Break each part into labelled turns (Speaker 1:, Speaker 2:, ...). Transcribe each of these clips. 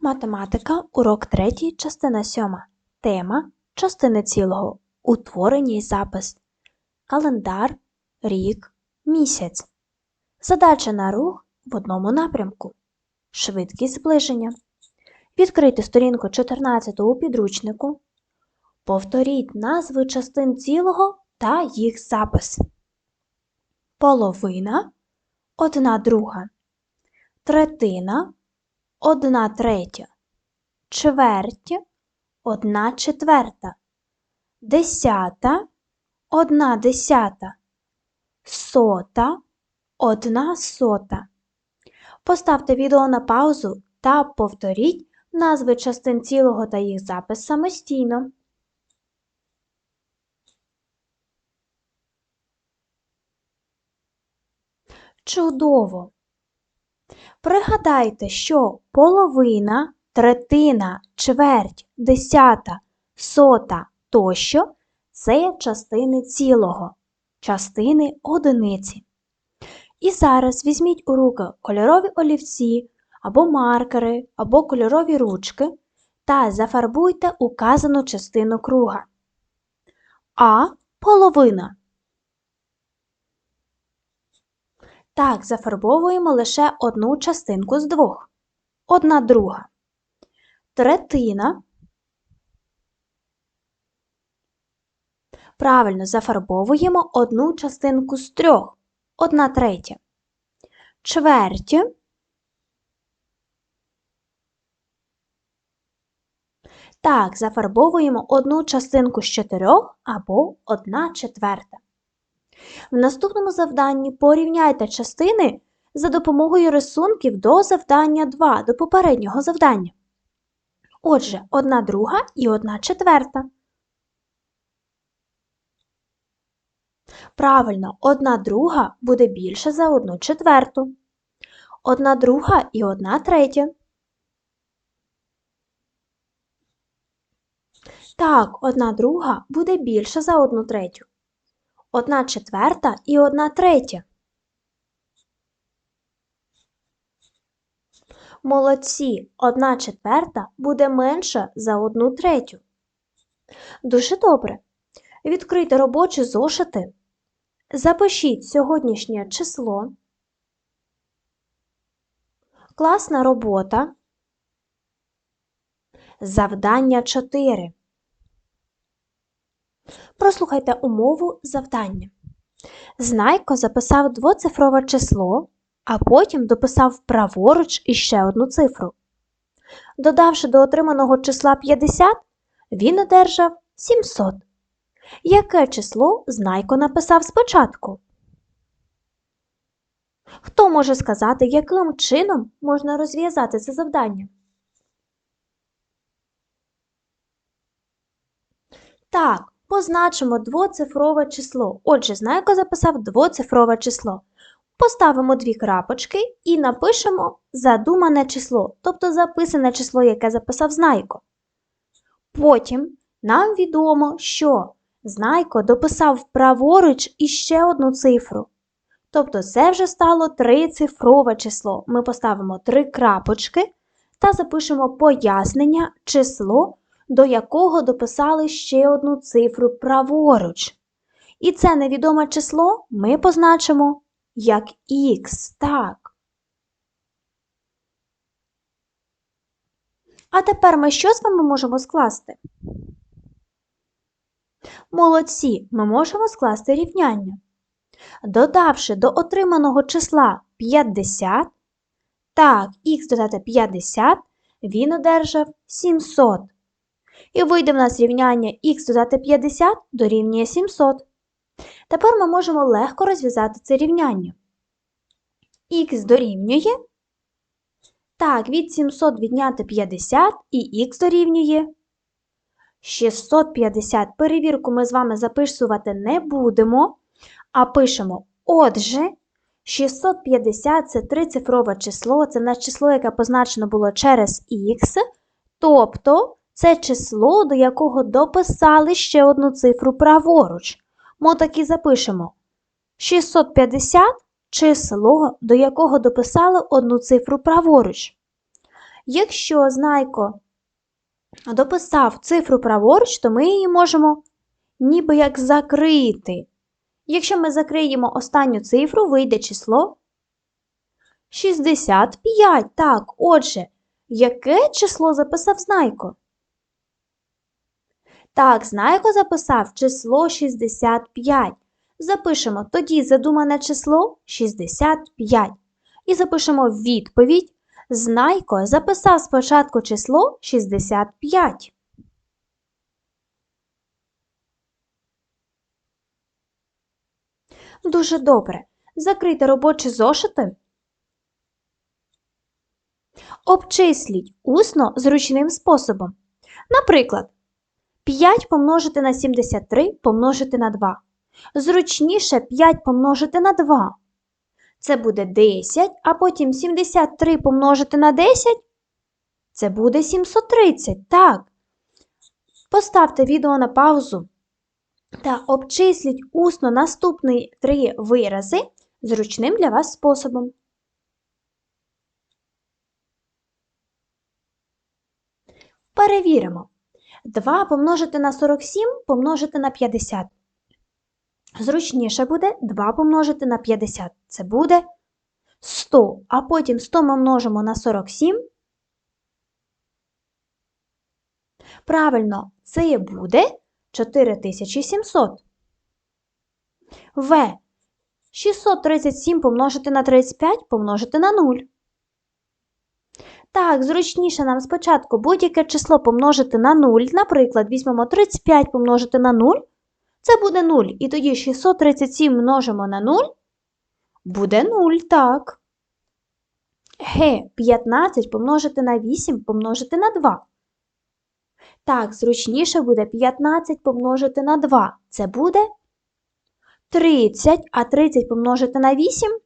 Speaker 1: Математика, урок 3, частина 7. Тема частини цілого. Утворення і запис. Календар, рік, місяць. Задача на рух в одному напрямку. Швидкість зближення. Відкрийте сторінку 14 у підручнику. Повторіть назви частин цілого та їх запис. Половина, одна друга. Третина, одна третя, чверть, одна четверта, десята, одна десята, сота, одна сота. Поставте відео на паузу та повторіть назви частин цілого та їх запис самостійно. Чудово! Пригадайте, що половина, третина, чверть, десята, сота тощо це частини цілого, частини одиниці. І зараз візьміть у руки кольорові олівці або маркери, або кольорові ручки та зафарбуйте указану частину круга. А половина. Так, зафарбовуємо лише одну частинку з двох. Одна друга. Третина. Правильно зафарбовуємо одну частинку з трьох. Одна третя. Чверть. Так, зафарбовуємо одну частинку з чотирьох або одна четверта. В наступному завданні порівняйте частини за допомогою рисунків до завдання 2, до попереднього завдання. Отже, одна друга і одна четверта. Правильно, одна друга буде більше за одну четверту. Одна друга і одна третя. Так, одна друга буде більше за одну третю одна четверта і одна третя. Молодці, одна четверта буде менша за одну третю. Дуже добре. Відкрийте робочі зошити. Запишіть сьогоднішнє число. Класна робота. Завдання 4. Прослухайте умову завдання. Знайко записав двоцифрове число, а потім дописав праворуч іще одну цифру. Додавши до отриманого числа 50, він одержав 700. Яке число Знайко написав спочатку? Хто може сказати, яким чином можна розв'язати це завдання? Так, Позначимо двоцифрове число. Отже, Знайко записав двоцифрове число. Поставимо дві крапочки і напишемо задумане число, тобто записане число, яке записав Знайко. Потім нам відомо, що Знайко дописав праворуч іще одну цифру. Тобто це вже стало трицифрове число. Ми поставимо три крапочки та запишемо пояснення число до якого дописали ще одну цифру праворуч. І це невідоме число ми позначимо як х, так. А тепер ми що з вами можемо скласти? Молодці, ми можемо скласти рівняння. Додавши до отриманого числа 50, так, х додати 50, він одержав 700. І вийде в нас рівняння х додати 50 дорівнює 700. Тепер ми можемо легко розв'язати це рівняння. Х дорівнює. Так, від 700 відняти 50 і х дорівнює. 650 перевірку ми з вами записувати не будемо, а пишемо отже, 650 це трицифрове число, це наше число, яке позначено було через х, тобто це число, до якого дописали ще одну цифру праворуч. Ми так і запишемо 650 число, до якого дописали одну цифру праворуч. Якщо знайко дописав цифру праворуч, то ми її можемо ніби як закрити. Якщо ми закриємо останню цифру, вийде число 65. Так, отже, яке число записав Знайко? Так, Знайко записав число 65. Запишемо тоді задумане число 65. І запишемо відповідь. Знайко записав спочатку число 65. Дуже добре. Закрийте робочі зошити. Обчисліть усно зручним способом. Наприклад, 5 помножити на 73 помножити на 2. Зручніше 5 помножити на 2. Це буде 10, а потім 73 помножити на 10. Це буде 730. Так. Поставте відео на паузу та обчисліть усно наступні три вирази зручним для вас способом. Перевіримо. 2 помножити на 47 помножити на 50. Зручніше буде 2 помножити на 50. Це буде 100. А потім 100 ми множимо на 47. Правильно, це буде 4700. В. 637 помножити на 35 помножити на 0. Так, зручніше нам спочатку будь-яке число помножити на 0. Наприклад, візьмемо 35 помножити на 0. Це буде 0. І тоді 637 множимо на 0. Буде 0, так. Г. 15 помножити на 8 помножити на 2. Так, зручніше буде 15 помножити на 2. Це буде 30, а 30 помножити на 8.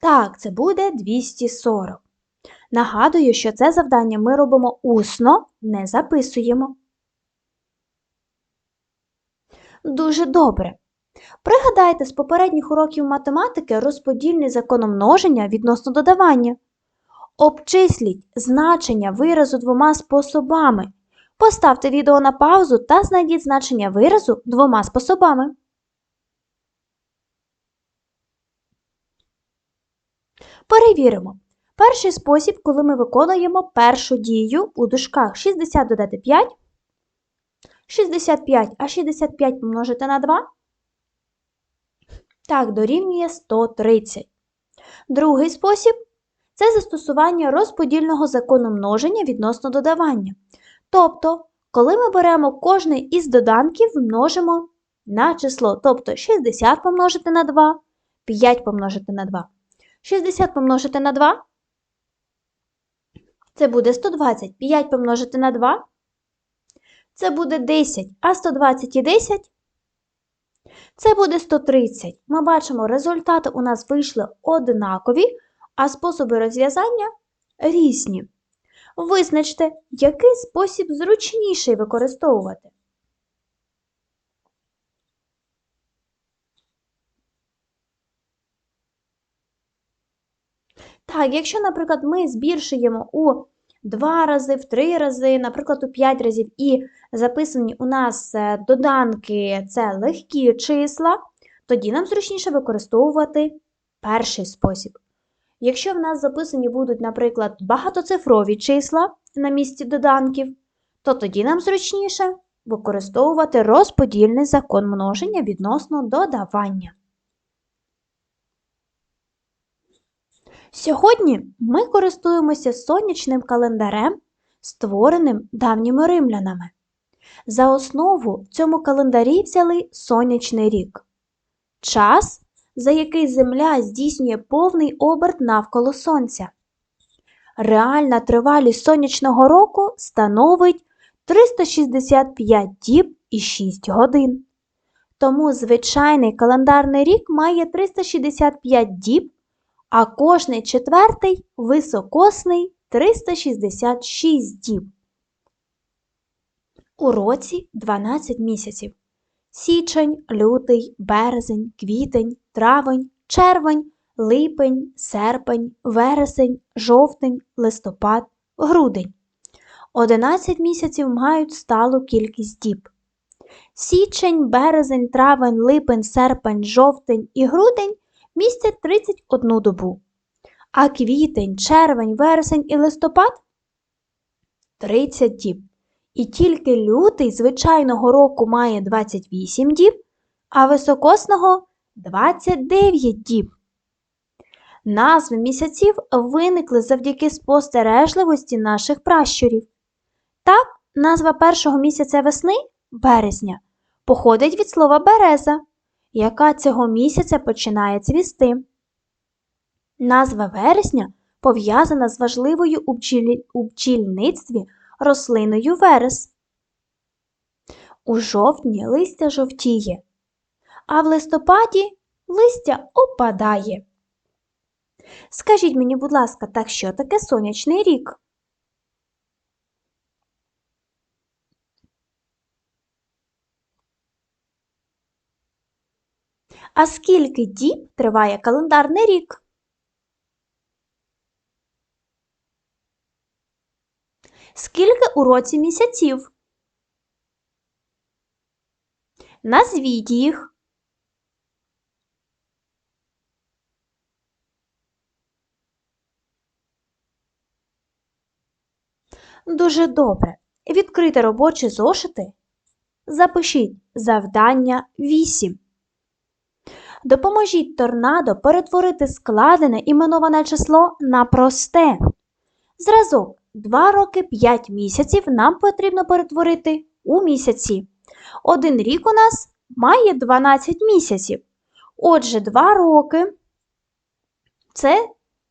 Speaker 1: Так, це буде 240. Нагадую, що це завдання ми робимо усно, не записуємо. Дуже добре. Пригадайте з попередніх уроків математики розподільний закономноження відносно додавання. Обчисліть значення виразу двома способами. Поставте відео на паузу та знайдіть значення виразу двома способами. Перевіримо. Перший спосіб, коли ми виконуємо першу дію у дужках 60 додати 5, 65, а 65 помножити на 2. Так, дорівнює 130. Другий спосіб це застосування розподільного закону множення відносно додавання. Тобто, коли ми беремо кожний із доданків, множимо на число, тобто 60 помножити на 2, 5 помножити на 2. 60 помножити на 2. Це буде 120. 5 помножити на 2. Це буде 10, а 120 і 10. Це буде 130. Ми бачимо, результати у нас вийшли однакові, а способи розв'язання різні. Визначте, який спосіб зручніший використовувати. Так, якщо, наприклад, ми збільшуємо у 2 рази, в 3 рази, наприклад, у 5 разів, і записані у нас е, доданки це легкі числа, тоді нам зручніше використовувати перший спосіб. Якщо в нас записані будуть, наприклад, багатоцифрові числа на місці доданків, то тоді нам зручніше використовувати розподільний закон множення відносно додавання. Сьогодні ми користуємося сонячним календарем, створеним давніми римлянами. За основу в цьому календарі взяли сонячний рік. Час, за який Земля здійснює повний оберт навколо Сонця. Реальна тривалість сонячного року становить 365 діб і 6 годин. Тому звичайний календарний рік має 365 діб а кожний четвертий високосний 366 діб. У році 12 місяців. Січень, лютий, березень, квітень, травень, червень, липень, серпень, вересень, жовтень, листопад, грудень. 11 місяців мають сталу кількість діб. Січень, березень, травень, липень, серпень, жовтень і грудень містять 31 добу. А квітень, червень, вересень і листопад 30 діб. І тільки лютий звичайного року має 28 діб, а високосного 29 діб. Назви місяців виникли завдяки спостережливості наших пращурів. Так, назва першого місяця весни березня походить від слова береза, яка цього місяця починає цвісти. Назва вересня пов'язана з важливою у, бджілі... у бджільництві рослиною верес. У жовтні листя жовтіє, а в листопаді листя опадає. Скажіть мені, будь ласка, так що таке сонячний рік? А скільки діб триває календарний рік? Скільки у році місяців? Назвіть їх. Дуже добре. Відкрити робочі зошити. Запишіть завдання 8. Допоможіть торнадо перетворити складене іменоване число на просте. Зразок 2 роки 5 місяців нам потрібно перетворити у місяці. Один рік у нас має 12 місяців. Отже, 2 роки це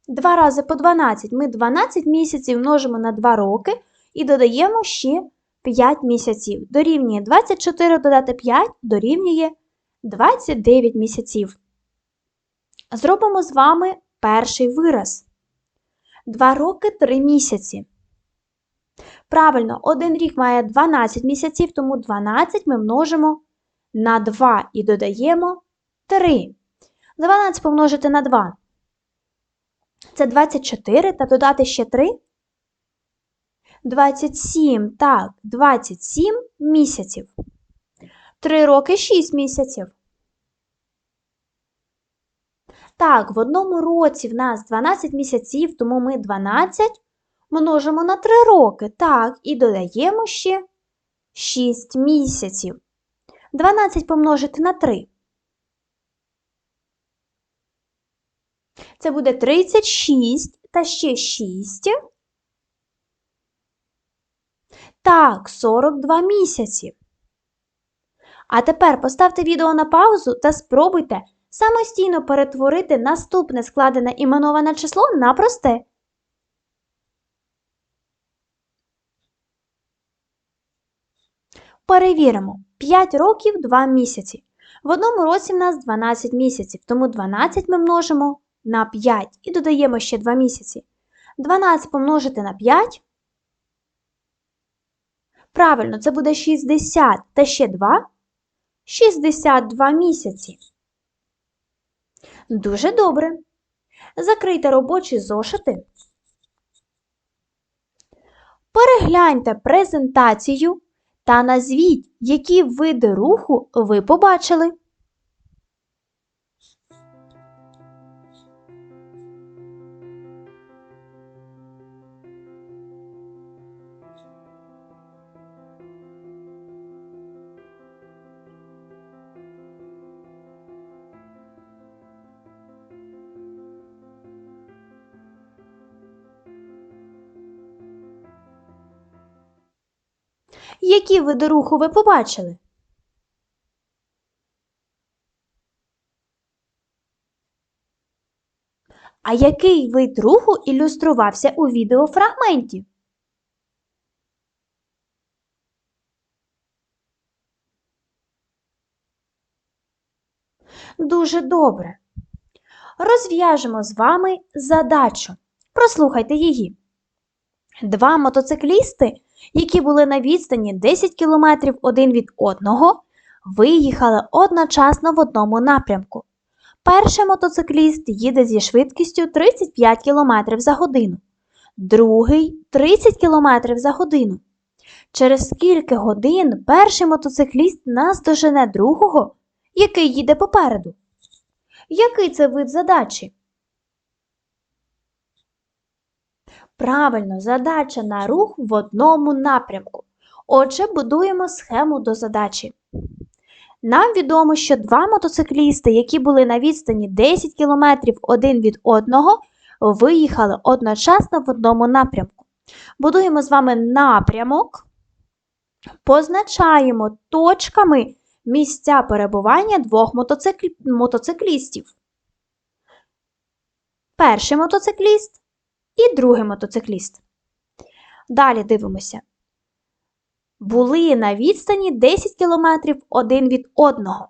Speaker 1: 2 рази по 12. Ми 12 місяців множимо на 2 роки і додаємо ще 5 місяців. Дорівнює 24 додати 5 дорівнює 29 місяців. Зробимо з вами перший вираз. 2 роки 3 місяці. Правильно, один рік має 12 місяців, тому 12 ми множимо на 2 і додаємо 3. 12 помножити на 2. Це 24 та додати ще 3. 27, так, 27 місяців. 3 роки 6 місяців. Так, в одному році в нас 12 місяців, тому ми 12 множимо на 3 роки. Так, і додаємо ще 6 місяців. 12 помножити на 3. Це буде 36 та ще 6. Так, 42 місяці. А тепер поставте відео на паузу та спробуйте самостійно перетворити наступне складене іменоване число на просте. Перевіримо. 5 років 2 місяці. В одному році в нас 12 місяців, тому 12 ми множимо на 5 і додаємо ще 2 місяці. 12 помножити на 5. Правильно, це буде 60 та ще 2. 62 місяці. Дуже добре. Закрийте робочі зошити. Перегляньте презентацію та назвіть, які види руху ви побачили. Які види руху ви побачили? А який вид руху ілюструвався у відеофрагменті? Дуже добре. Розв'яжемо з вами задачу. Прослухайте її. Два мотоциклісти, які були на відстані 10 км один від одного, виїхали одночасно в одному напрямку. Перший мотоцикліст їде зі швидкістю 35 км за годину, другий 30 км за годину. Через скільки годин перший мотоцикліст наздожене другого, який їде попереду? Який це вид задачі? Правильно, задача на рух в одному напрямку. Отже, будуємо схему до задачі. Нам відомо, що два мотоциклісти, які були на відстані 10 км один від одного, виїхали одночасно в одному напрямку. Будуємо з вами напрямок, позначаємо точками місця перебування двох мотоцикл... мотоциклістів. Перший мотоцикліст і другий мотоцикліст. Далі дивимося. Були на відстані 10 км один від одного.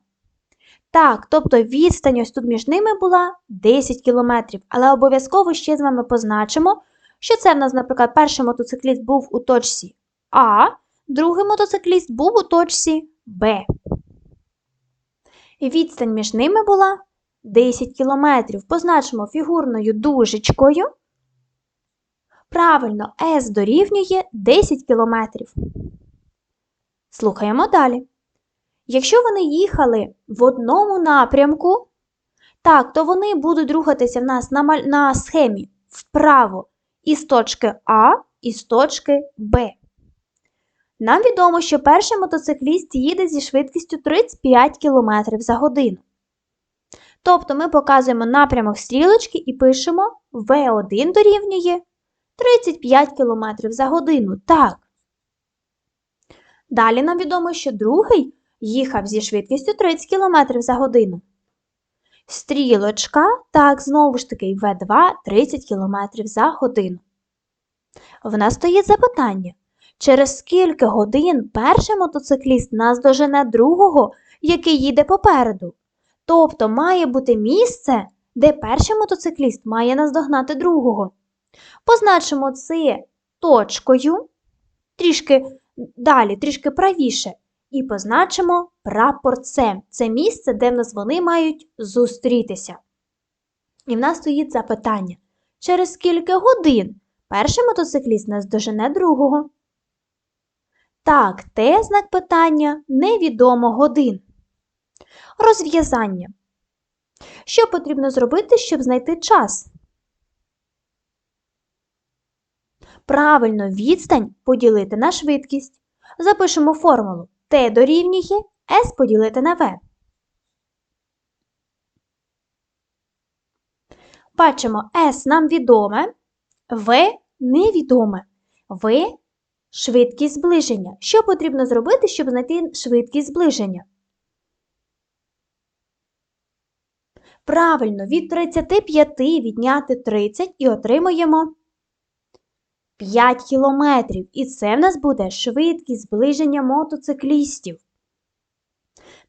Speaker 1: Так, тобто відстань ось тут між ними була 10 км, але обов'язково ще з вами позначимо, що це в нас, наприклад, перший мотоцикліст був у точці А, другий мотоцикліст був у точці Б. Відстань між ними була 10 км. Позначимо фігурною дужечкою. Правильно, С дорівнює 10 км. Слухаємо далі. Якщо вони їхали в одному напрямку, так, то вони будуть рухатися в нас на, на схемі вправо із точки А і з точки Б. Нам відомо, що перший мотоцикліст їде зі швидкістю 35 км за годину. Тобто ми показуємо напрямок стрілочки і пишемо В1 дорівнює 35 км за годину. Так. Далі нам відомо, що другий їхав зі швидкістю 30 км за годину. Стрілочка, так, знову ж таки, В2 30 км за годину. В нас стоїть запитання, через скільки годин перший мотоцикліст наздожене другого, який їде попереду. Тобто має бути місце, де перший мотоцикліст має наздогнати другого. Позначимо це точкою, трішки далі, трішки правіше, і позначимо прапорцем. Це місце, де в нас вони мають зустрітися. І в нас стоїть запитання: через скільки годин перший мотоцикліст наздожене другого? Так, те знак питання невідомо годин. Розв'язання. Що потрібно зробити, щоб знайти час? Правильно відстань поділити на швидкість. Запишемо формулу Т дорівнює С поділити на В. Бачимо, С нам відоме, В невідоме. В швидкість зближення. Що потрібно зробити, щоб знайти швидкість зближення? Правильно, від 35 відняти 30 і отримуємо 5 кілометрів. І це в нас буде швидкість зближення мотоциклістів.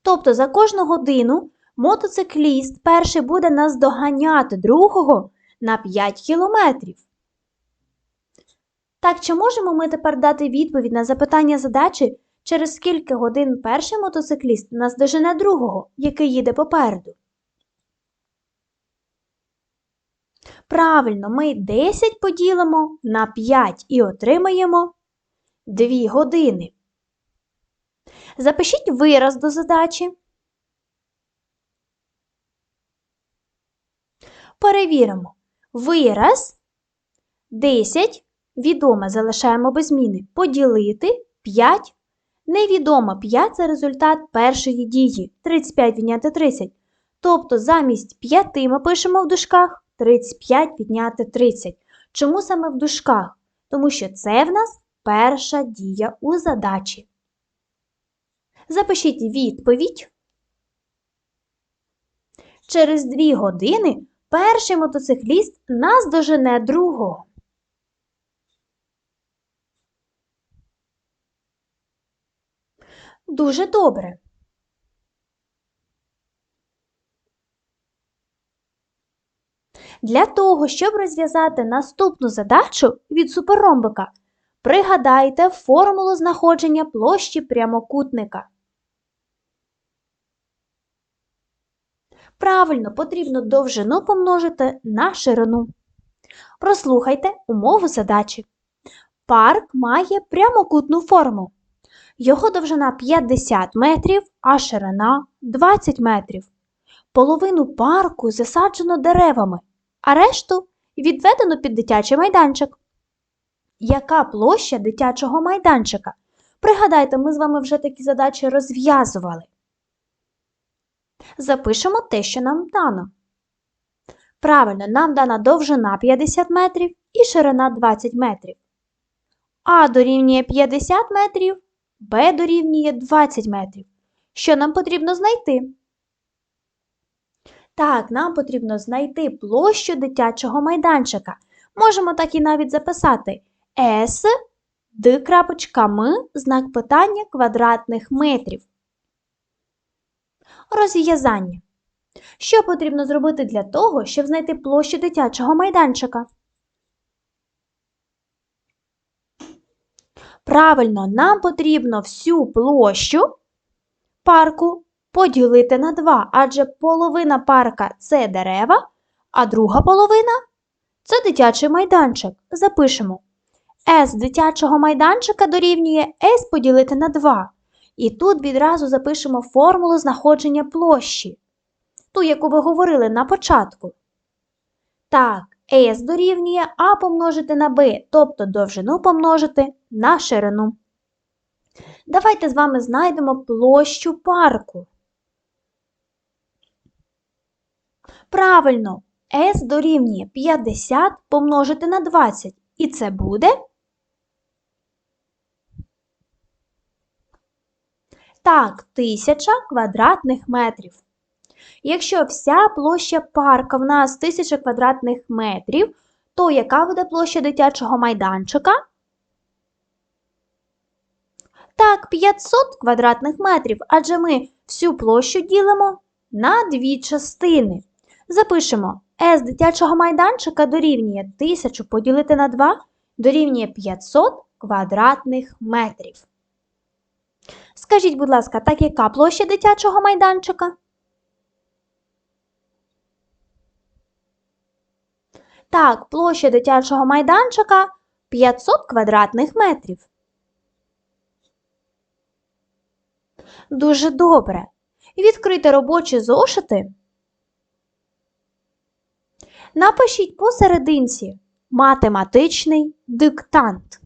Speaker 1: Тобто за кожну годину мотоцикліст перший буде наздоганяти другого на 5 кілометрів. Так, чи можемо ми тепер дати відповідь на запитання задачі, через скільки годин перший мотоцикліст наздожене другого, який їде попереду? Правильно, ми 10 поділимо на 5 і отримаємо 2 години. Запишіть вираз до задачі. Перевіримо. Вираз 10 відоме залишаємо без зміни. Поділити 5. Невідомо 5 це результат першої дії. 35 відняти 30. Тобто замість 5 ми пишемо в дужках 35 підняти 30. Чому саме в дужках? Тому що це в нас перша дія у задачі. Запишіть відповідь. Через 2 години перший мотоцикліст наздожене другого. Дуже добре. Для того, щоб розв'язати наступну задачу від суперромбика, пригадайте формулу знаходження площі прямокутника. Правильно, потрібно довжину помножити на ширину. Прослухайте умову задачі. Парк має прямокутну форму. Його довжина 50 метрів, а ширина 20 метрів. Половину парку засаджено деревами, а решту відведено під дитячий майданчик. Яка площа дитячого майданчика? Пригадайте, ми з вами вже такі задачі розв'язували. Запишемо те, що нам дано. Правильно, нам дана довжина 50 метрів і ширина 20 метрів. А дорівнює 50 метрів, Б дорівнює 20 метрів. Що нам потрібно знайти? Так, нам потрібно знайти площу дитячого майданчика. Можемо так і навіть записати С, Д М, знак питання квадратних метрів. Розв'язання. Що потрібно зробити для того, щоб знайти площу дитячого майданчика? Правильно, нам потрібно всю площу парку поділити на 2, адже половина парка це дерева, а друга половина це дитячий майданчик. Запишемо. С дитячого майданчика дорівнює S поділити на 2. І тут відразу запишемо формулу знаходження площі, ту, яку ви говорили на початку. Так, S дорівнює А помножити на B, тобто довжину помножити на ширину. Давайте з вами знайдемо площу парку. Правильно, S дорівнює 50 помножити на 20. І це буде Так, 1000 квадратних метрів. Якщо вся площа парка в нас 1000 квадратних метрів, то яка буде площа дитячого майданчика? Так, 500 квадратних метрів, адже ми всю площу ділимо на дві частини. Запишемо S дитячого майданчика дорівнює 1000 поділити на 2 дорівнює 500 квадратних метрів. Скажіть, будь ласка, так яка площа дитячого майданчика? Так, площа дитячого майданчика 500 квадратних метрів. Дуже добре. Відкрийте робочі зошити. Напишіть посерединці математичний диктант.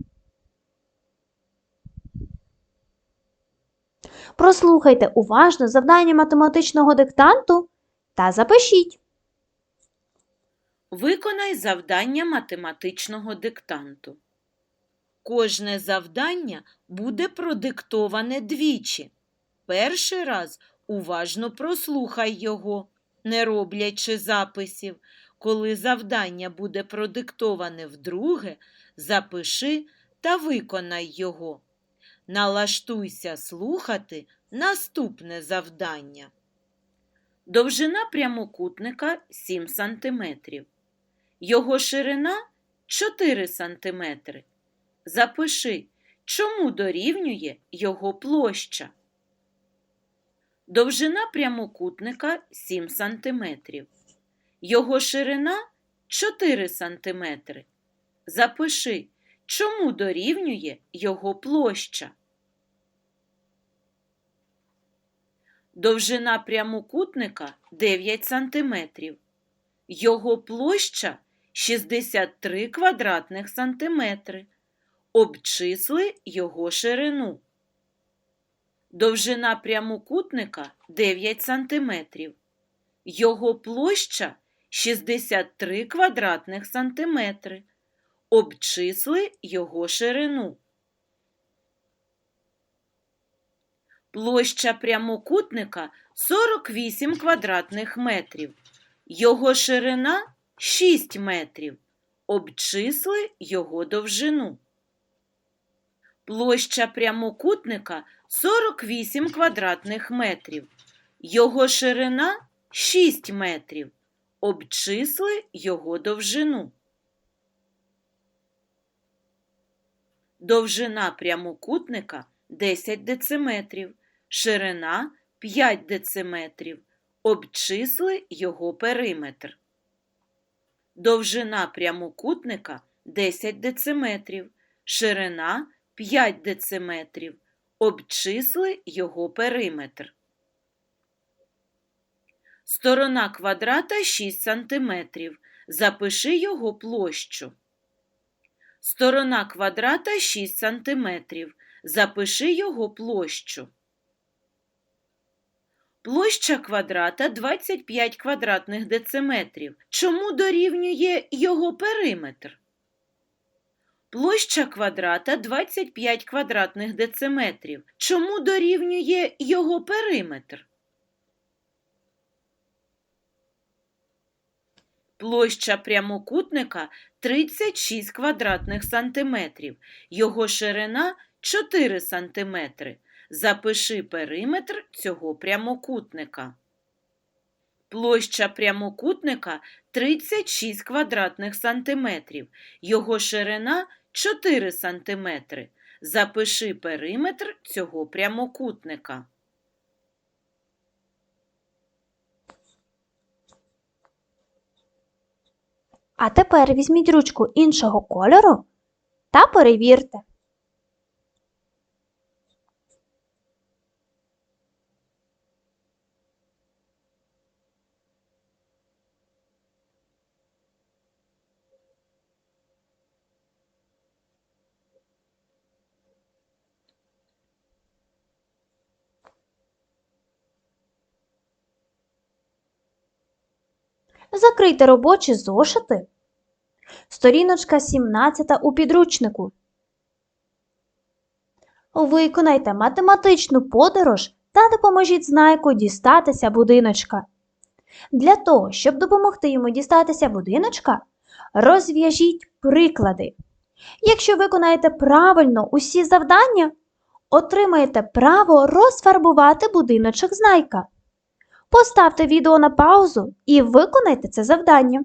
Speaker 1: Прослухайте уважно завдання математичного диктанту та запишіть.
Speaker 2: Виконай завдання математичного диктанту. Кожне завдання буде продиктоване двічі. Перший раз уважно прослухай його, не роблячи записів. Коли завдання буде продиктоване вдруге, запиши та виконай його. Налаштуйся слухати наступне завдання. Довжина прямокутника 7 см. Його ширина 4 см. Запиши, чому дорівнює його площа. Довжина прямокутника 7 см. Його ширина 4 см. Запиши, чому дорівнює його площа. Довжина прямокутника 9 см. Його площа 63 квадратних сантиметри. Обчисли його ширину. Довжина прямокутника 9 см. Його площа 63 квадратних сантиметри. Обчисли його ширину. Площа прямокутника 48 квадратних метрів. Його ширина 6 метрів. Обчисли його довжину. Площа прямокутника 48 квадратних метрів. Його ширина 6 метрів. Обчисли його довжину. Довжина прямокутника 10 дециметрів, ширина 5 дециметрів. Обчисли його периметр. Довжина прямокутника 10 дециметрів, ширина 5 дециметрів. Обчисли його периметр. Сторона квадрата 6 сантиметрів. Запиши його площу. Сторона квадрата 6 сантиметрів. Запиши його площу. Площа квадрата 25 квадратних дециметрів. Чому дорівнює його периметр? Площа квадрата 25 квадратних дециметрів. Чому дорівнює його периметр? Площа прямокутника 36 квадратних сантиметрів. Його ширина 4 сантиметри. Запиши периметр цього прямокутника. Площа прямокутника 36 квадратних сантиметрів. Його ширина 4 сантиметри. Запиши периметр цього прямокутника.
Speaker 1: А тепер візьміть ручку іншого кольору та перевірте. Закрийте робочі зошити. Сторіночка 17 у підручнику. Виконайте математичну подорож та допоможіть знайку дістатися будиночка. Для того, щоб допомогти йому дістатися будиночка, розв'яжіть приклади. Якщо виконаєте правильно усі завдання, отримаєте право розфарбувати будиночок знайка. Поставте відео на паузу і виконайте це завдання.